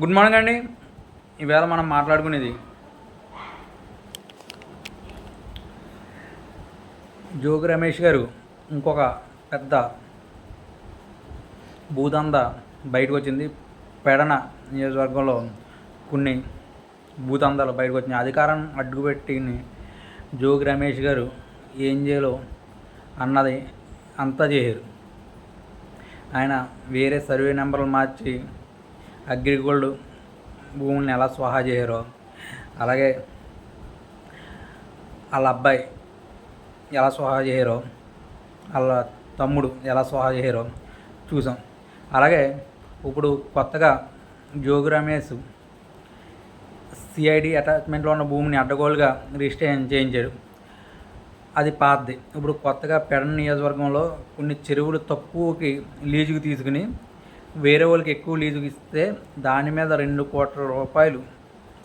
Good morning అండి. ఈవేళ మనం మాట్లాడుకునేది జోగి రమేష్ గారు ఇంకొక పెద్ద భూదంద బయటకు వచ్చింది. పెడన నియోజకవర్గంలో కొన్ని భూదందాలు బయటకు వచ్చినాయి. అధికారం అడ్డుపెట్టి జోగి రమేష్ గారు. ఏం చేయాలో అన్నది అంతా చేయరు ఆయన వేరే సర్వే నెంబర్లు మార్చి అగ్రిగోల్డ్ భూముల్ని ఎలా స్వాహా చేశారో అలాగే వాళ్ళ అబ్బాయి ఎలా స్వాహా చేశారో వాళ్ళ తమ్ముడు ఎలా స్వాహా చేశారో చూసాం. అలాగే ఇప్పుడు కొత్తగా జోగి రమేష్ సిఐడి అటాచ్మెంట్లో ఉన్న భూమిని అడ్డగోలుగా రిజిస్ట్రేషన్ చేయించాడు అది పాతది. ఇప్పుడు కొత్తగా పెడ నియోజకవర్గంలో కొన్ని చెరువులు తక్కువకి లీజుకి తీసుకుని వేరే వాళ్ళకి ఎక్కువ లీజుకి ఇస్తే దాని మీద రెండు కోట్ల రూపాయలు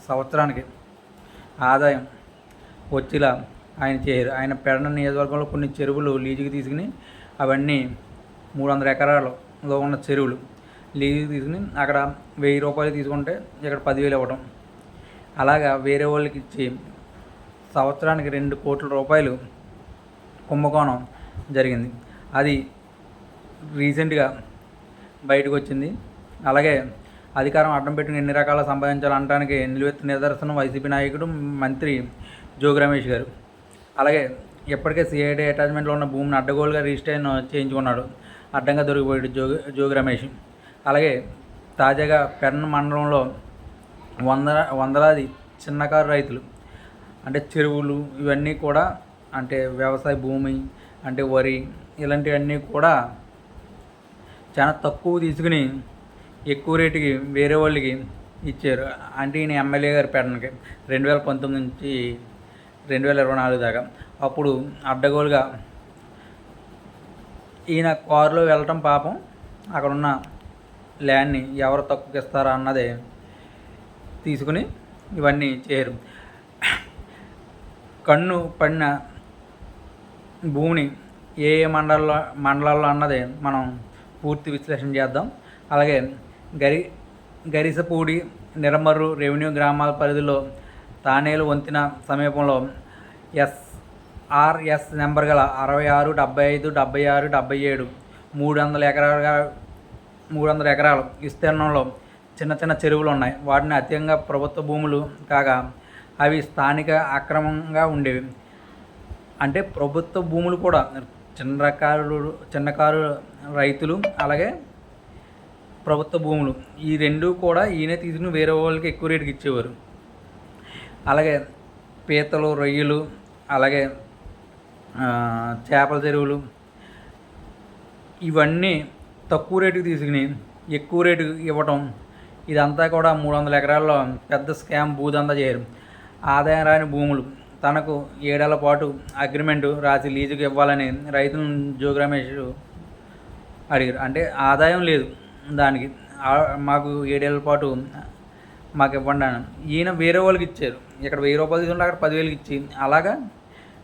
సంవత్సరానికి ఆదాయం వచ్చేలా ఆయన చేయరు. ఆయన పెడన నియోజకవర్గంలో కొన్ని చెరువులు లీజుకి తీసుకుని అవన్నీ మూడు వందల ఎకరాలలో ఉన్న చెరువులు లీజుకి తీసుకుని అక్కడ వెయ్యి రూపాయలు తీసుకుంటే ఇక్కడ పదివేలు ఇవ్వడం అలాగా వేరే వాళ్ళకి ఇచ్చి సంవత్సరానికి రెండు కోట్ల రూపాయలు కుంభకోణం జరిగింది. అది రీసెంట్గా బయటకు వచ్చింది అలాగే అధికారం అడ్డం పెట్టుకుని ఎన్ని రకాల సంపాదించాలనడానికి నిలువెత్తు నిదర్శనం వైసీపీ నాయకుడు మంత్రి జోగి రమేష్ గారు. అలాగే ఇప్పటికే సిఐడి అటాచ్మెంట్లో ఉన్న భూమిని అడ్డగోలుగా రిజిస్ట్రేషన్ చేయించుకున్నాడు. అడ్డంగా దొరికిపోయాడు జోగి జోగి రమేష్. అలాగే తాజాగా పెర్న మండలంలో వంద వందలాది చిన్నకారు రైతులు అంటే చెరువులు ఇవన్నీ కూడా అంటే వ్యవసాయ భూమి అంటే వరి ఇలాంటివన్నీ కూడా చాలా తక్కువ తీసుకుని ఎక్కువ రేటుకి వేరే వాళ్ళకి ఇచ్చారు. అంటే ఈయన ఎమ్మెల్యే గారి పేటనకి రెండు వేల పంతొమ్మిది నుంచి రెండు వేల ఇరవై నాలుగు దాకా. అప్పుడు అడ్డగోలుగా ఈయన కారులో వెళ్ళటం పాపం అక్కడ ఉన్న ల్యాండ్ని ఎవరు తక్కువకి ఇస్తారా అన్నదే తీసుకుని ఇవన్నీ చేయరు. కన్ను పడిన భూమిని ఏ ఏ మండలాల్లో మండలాల్లో అన్నది మనం పూర్తి విశ్లేషణ చేద్దాం. అలాగే గరి గరిసపూడి నిరమర్రు రెవెన్యూ గ్రామాల పరిధిలో తానేలు వంతిన సమీపంలో ఎస్ఆర్ఎస్ నెంబర్ గల అరవై ఆరు డెబ్బై ఐదు డెబ్బై ఆరు డెబ్బై ఏడు మూడు వందల ఎకరాలుగా మూడు వందల ఎకరాలు విస్తీర్ణంలో చిన్న చిన్న చెరువులు ఉన్నాయి. వాటిని అత్యంగా ప్రభుత్వ భూములు కాగా అవి స్థానిక అక్రమంగా ఉండేవి. అంటే ప్రభుత్వ భూములు కూడా చిన్నకారు చిన్నకారు రైతులు అలాగే ప్రభుత్వ భూములు ఈ రెండు కూడా ఈయన తీసుకుని వేరే వాళ్ళకి ఎక్కువ రేటుకి ఇచ్చేవారు. అలాగే పీతలు రొయ్యలు అలాగే చేపల చెరువులు ఇవన్నీ తక్కువ రేటుకి తీసుకుని ఎక్కువ రేటుకి ఇవ్వటం ఇదంతా కూడా మూడు వందల ఎకరాల్లో పెద్ద స్కామ్ భూదందా చేయరు. ఆదాయం రాని భూములు. తనకు ఏడేళ్ళ పాటు అగ్రిమెంటు రాసి లీజుకి ఇవ్వాలని రైతులను జోగి రమేష్ అడిగారు. అంటే ఆదాయం లేదు దానికి. మాకు ఏడేళ్ళ పాటు మాకు ఇవ్వండి అని ఈయన వేరే వాళ్ళకి ఇచ్చారు. ఇక్కడ వెయ్యి రూపాయలు తీసుకుంటే అక్కడ పదివేలకి ఇచ్చి అలాగా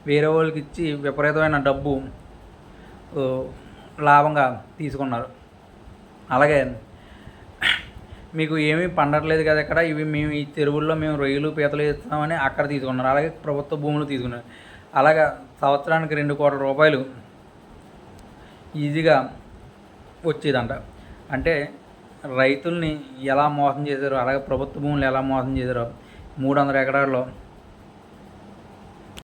వేరే వాళ్ళకి ఇచ్చి విపరీతమైన డబ్బు లాభంగా తీసుకున్నారు. అలాగే మీకు ఏమీ పండట్లేదు కదా ఇక్కడ. ఇవి మేము ఈ చెరువుల్లో మేము రొయ్యలు పీతలు ఇస్తామని అక్కడ తీసుకున్నారు. అలాగే ప్రభుత్వ భూములు తీసుకున్నారు. అలాగా సంవత్సరానికి రెండు కోట్ల రూపాయలు ఈజీగా వచ్చేదంట. అంటే రైతుల్ని ఎలా మోసం చేశారో అలాగే ప్రభుత్వ భూములు ఎలా మోసం చేశారో మూడు వందల ఎకరాల్లో